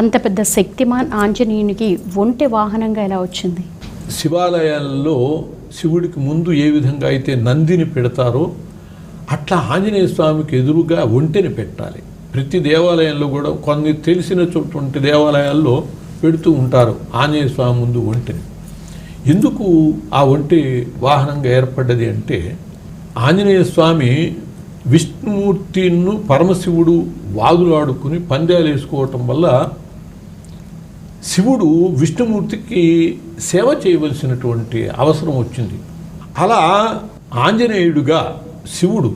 అంత పెద్ద శక్తిమాన్ ఆంజనేయునికి ఒంటె వాహనంగా ఎలా వచ్చింది? శివాలయాల్లో శివుడికి ముందు ఏ విధంగా అయితే నందిని పెడతారో అట్లా ఆంజనేయ స్వామికి ఎదురుగా ఒంటెని పెట్టాలి. ప్రతి దేవాలయంలో కూడా కొన్ని తెలిసిన చోటువంటి దేవాలయాల్లో పెడుతూ ఉంటారు ఆంజనేయ స్వామి ముందు ఒంటెని. ఎందుకు ఆ ఒంటి వాహనంగా ఏర్పడ్డది అంటే ఆంజనేయ స్వామి విష్ణుమూర్తిను పరమశివుడు వాదులాడుకుని పందాలు వేసుకోవటం వల్ల శివుడు విష్ణుమూర్తికి సేవ చేయవలసినటువంటి అవసరం వచ్చింది. అలా ఆంజనేయుడుగా శివుడు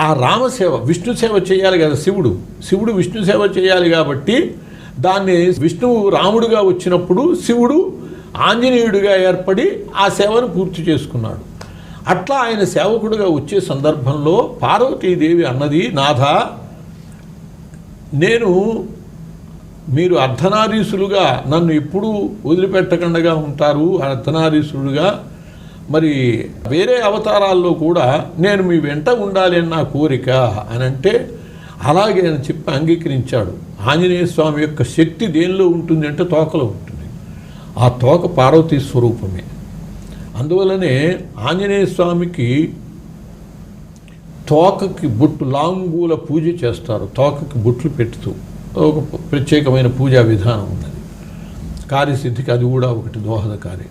ఆ రామసేవ విష్ణు సేవ చేయాలి కదా శివుడు. శివుడు విష్ణు సేవ చేయాలి కాబట్టి దాన్ని విష్ణువు రాముడుగా వచ్చినప్పుడు శివుడు ఆంజనేయుడిగా ఏర్పడి ఆ సేవను పూర్తి చేసుకున్నాడు. అట్లా ఆయన సేవకుడుగా వచ్చే సందర్భంలో పార్వతీదేవి అన్నది నాథ నేను మీరు అర్ధనారీసులుగా నన్ను ఎప్పుడూ వదిలిపెట్టకుండా ఉంటారు అర్ధనారీసులుగా. మరి వేరే అవతారాల్లో కూడా నేను మీ వెంట ఉండాలి అని నా కోరిక అని అంటే అలాగే అని చెప్పి అంగీకరించాడు. ఆంజనేయ స్వామి యొక్క శక్తి దేనిలో ఉంటుంది అంటే తోకలో ఉంటుంది. ఆ తోక పార్వతీ స్వరూపమే. అందువలనే ఆంజనేయ స్వామికి తోకకి బొట్టు లాంగూల పూజ చేస్తారు తోకకి బొట్లు పెడుతూ. ఒక ప్రత్యేకమైన పూజా విధానం ఉన్నది. కార్యసిద్ధికి అది కూడా ఒకటి దోహదకారి.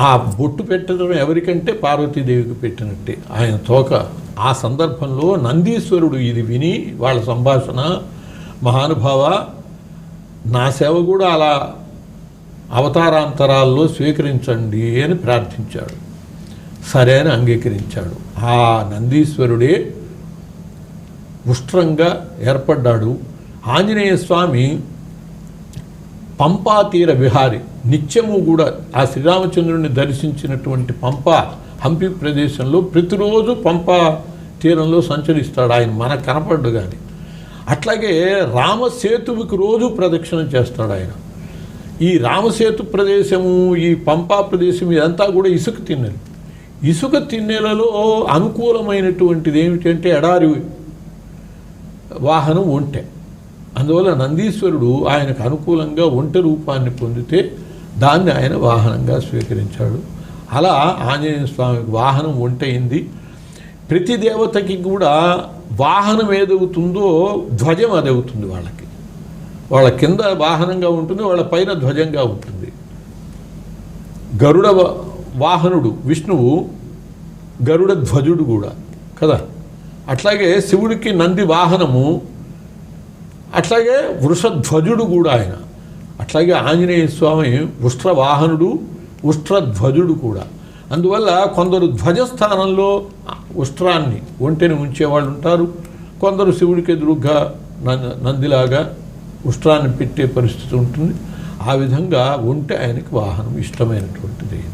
ఆ బొట్టు పెట్టడం ఎవరికంటే పార్వతీదేవికి పెట్టినట్టే. ఆయన తోక ఆ సందర్భంలో నందీశ్వరుడు ఇది విని వాళ్ళ సంభాషణ మహానుభావ నా సేవ కూడా అలా అవతారాంతరాల్లో స్వీకరించండి అని ప్రార్థించాడు. సరే అని అంగీకరించాడు. ఆ నందీశ్వరుడే ఉష్ట్రంగా ఏర్పడ్డాడు. ఆంజనేయ స్వామి పంపా తీర విహారి. నిత్యము కూడా ఆ శ్రీరామచంద్రుడిని దర్శించినటువంటి పంప హంపి ప్రదేశంలో ప్రతిరోజు పంపా తీరంలో సంచరిస్తాడు. ఆయన మనకు కనపడ్డు కానీ అట్లాగే రామసేతువుకి రోజు ప్రదక్షిణ చేస్తాడు ఆయన. ఈ రామసేతు ప్రదేశము ఈ పంపా ప్రదేశం ఇదంతా కూడా ఇసుక తిన్నెలు. ఇసుక తిన్నెలలో అనుకూలమైనటువంటిది ఏమిటంటే ఎడారి వాహనం ఉంటే అందువల్ల నందీశ్వరుడు ఆయనకు అనుకూలంగా ఒంటె రూపాన్ని పొందితే దాన్ని ఆయన వాహనంగా స్వీకరించాడు. అలా ఆంజనేయ స్వామికి వాహనం ఒంటైంది ప్రతి దేవతకి కూడా వాహనం ఏదవుతుందో ధ్వజం అదవుతుంది వాళ్ళకి. వాళ్ళ కింద వాహనంగా ఉంటుంది వాళ్ళ పైన ధ్వజంగా ఉంటుంది. గరుడ వాహనుడు విష్ణువు గరుడ ధ్వజుడు కూడా కదా? అట్లాగే శివుడికి నంది వాహనము అట్లాగే వృషధ్వజుడు కూడా ఆయన. అట్లాగే ఆంజనేయ స్వామి ఉష్ట్రవాహనుడు ఉష్ట్రధ్వజుడు కూడా. అందువల్ల కొందరు ధ్వజస్థానంలో ఉష్ట్రాన్ని ఒంటెని ఉంచేవాళ్ళు ఉంటారు. కొందరు శివుడికి ఎదురుగా నందిలాగా ఉష్ట్రాన్ని పెట్టే పరిస్థితి ఉంటుంది. ఆ విధంగా ఒంటె ఆయనకి వాహనం ఇష్టమైనటువంటిది.